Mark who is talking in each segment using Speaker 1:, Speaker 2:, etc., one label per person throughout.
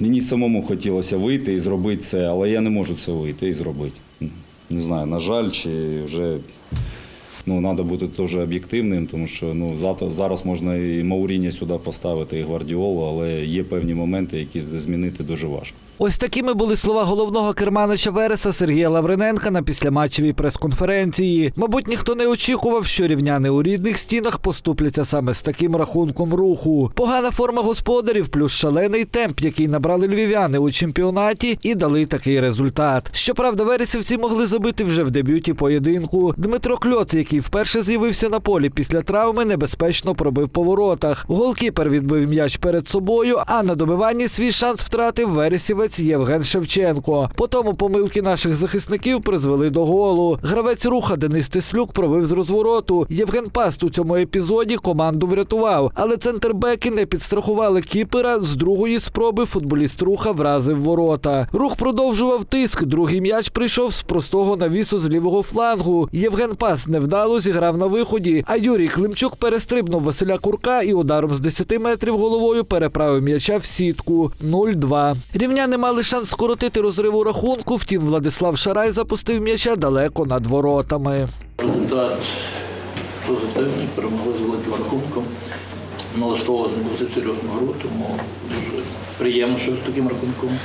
Speaker 1: Мені самому хотілося вийти і зробити це, але я не можу це вийти і зробити. Не знаю, на жаль, чи вже ну, треба бути теж об'єктивним, тому що ну, завтра, зараз можна і Мауріння сюди поставити, і Гвардіолу, але є певні моменти, які змінити дуже важко.
Speaker 2: Ось такими були слова головного керманича Вереса Сергія Лавриненка на післяматчевій прес-конференції. Мабуть, ніхто не очікував, що рівняни у рідних стінах поступляться саме з таким рахунком руху. Погана форма господарів, плюс шалений темп, який набрали львів'яни у чемпіонаті, і дали такий результат. Щоправда, вересівці могли забити вже в дебюті поєдинку. Дмитро Кльоц, який вперше з'явився на полі після травми, небезпечно пробив по воротах. Голкіпер відбив м'яч перед собою, а на добиванні свій шанс втратив вересівець Євген Шевченко. Потім помилки наших захисників призвели до голу. Гравець руха Денис Теслюк пробив з розвороту. Євген Паст у цьому епізоді команду врятував, але центрбеки не підстрахували кіпера. З другої спроби футболіст руха вразив ворота. Рух продовжував тиск. Другий м'яч прийшов з простого навісу з лівого флангу. Євген Пас невдало зіграв на виході. А Юрій Климчук перестрибнув Василя Курка і ударом з 10 метрів головою переправив м'яча в сітку. 0-2. Рівняни мали шанс скоротити розрив у рахунку. Втім, Владислав Шарай запустив м'яча далеко над воротами.
Speaker 3: Результат позитивний, перемогли з великим рахунком. Налаштовувалися на досить серйозну гру, тому дуже приємно, що з таким рахунком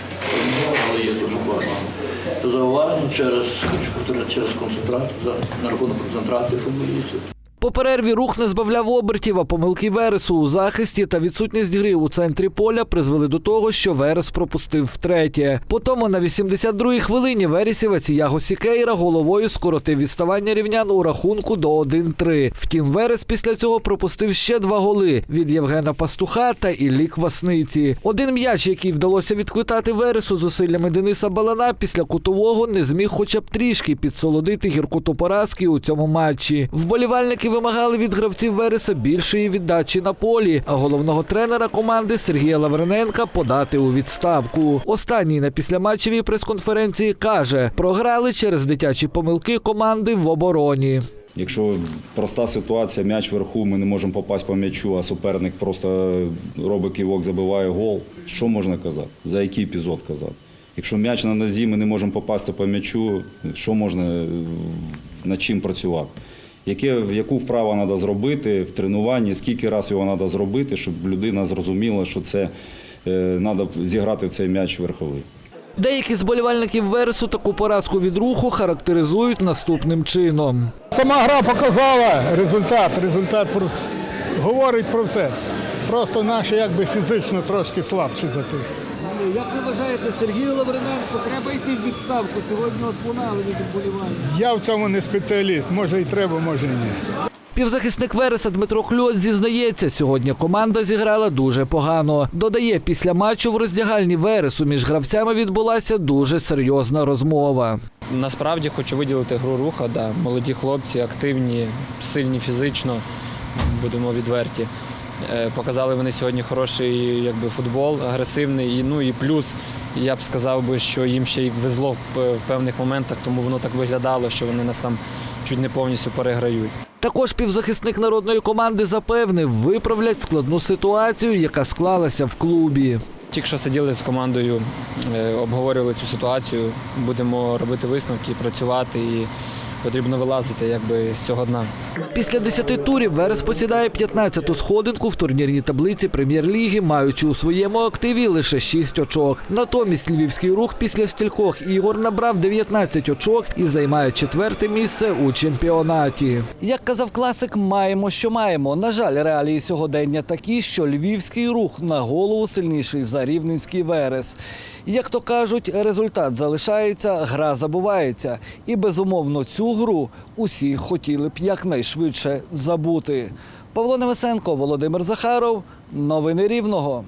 Speaker 3: але є дуже багато. Зауважень через, хочу повторити, через концентрацію, на рахунок концентрації футболістів.
Speaker 2: По перерві рух не збавляв обертів, а помилки Вересу у захисті та відсутність гри у центрі поля призвели до того, що Верес пропустив втретє. Потім на 82-й хвилині Вересівець Яго Сікейра головою скоротив відставання рівнян у рахунку до 1-3. Втім, Верес після цього пропустив ще два голи від Євгена Пастуха та Іллі Квасниці. Один м'яч, який вдалося відквитати Вересу зусиллями Дениса Балана після кутового, не зміг хоча б трішки підсолодити гіркоту поразки у цьому матчі. Вболівальники вимагали від гравців Вереса більшої віддачі на полі, а головного тренера команди Сергія Лавриненка подати у відставку. Останній на післяматчевій прес-конференції каже, програли через дитячі помилки команди в обороні.
Speaker 1: Якщо проста ситуація, м'яч вверху, ми не можемо попасти по м'ячу, а суперник просто робить кивок, забиває гол. Що можна казати? За який епізод казати? Якщо м'яч на нозі, ми не можемо попасти по м'ячу, що можна над чим працювати? Яке, яку вправу треба зробити в тренуванні, скільки разів його треба зробити, щоб людина зрозуміла, що це е, треба зіграти в цей м'яч верховий.
Speaker 2: Деякі з болівальників Вересу таку поразку від руху характеризують наступним чином.
Speaker 4: Сама гра показала результат. Результат прос- говорить про все. Просто наші якби фізично трошки слабші за тих.
Speaker 2: Як ви вважаєте, Сергію Лавриненко треба йти в відставку? Сьогодні от лунали від вболівальників.
Speaker 4: Я в цьому не спеціаліст. Може і треба, може і ні.
Speaker 2: Півзахисник Вереса Дмитро Кльоц зізнається, сьогодні команда зіграла дуже погано. Додає, після матчу в роздягальні Вересу між гравцями відбулася дуже серйозна розмова.
Speaker 5: Насправді хочу виділити гру руха. Да. Молоді хлопці, активні, сильні фізично, будемо відверті. Е, Показали вони сьогодні хороший якби, футбол, агресивний. І, ну, і плюс я б сказав би, що їм ще й везло в в певних моментах, тому воно так виглядало, що вони нас там чуть не повністю переграють.
Speaker 2: Також півзахисник народної команди запевнив, виправлять складну ситуацію, яка склалася в клубі.
Speaker 5: Тільки що сиділи з командою, е, обговорювали цю ситуацію. Будемо робити висновки, працювати і потрібно вилазити якби, з цього дна.
Speaker 2: Після 10 турів Верес посідає 15-ту сходинку в турнірній таблиці прем'єр-ліги, маючи у своєму активі лише 6 очок. Натомість львівський рух після стількох ігор набрав 19 очок і займає четверте місце у чемпіонаті. Як казав класик, маємо, що маємо. На жаль, реалії сьогодення такі, що львівський рух на голову сильніший за рівненський Верес. Як то кажуть, результат залишається, гра забувається. І безумовно гру усі хотіли б якнайшвидше забути. Павло Невесенко, Володимир Захаров. Новини Рівного.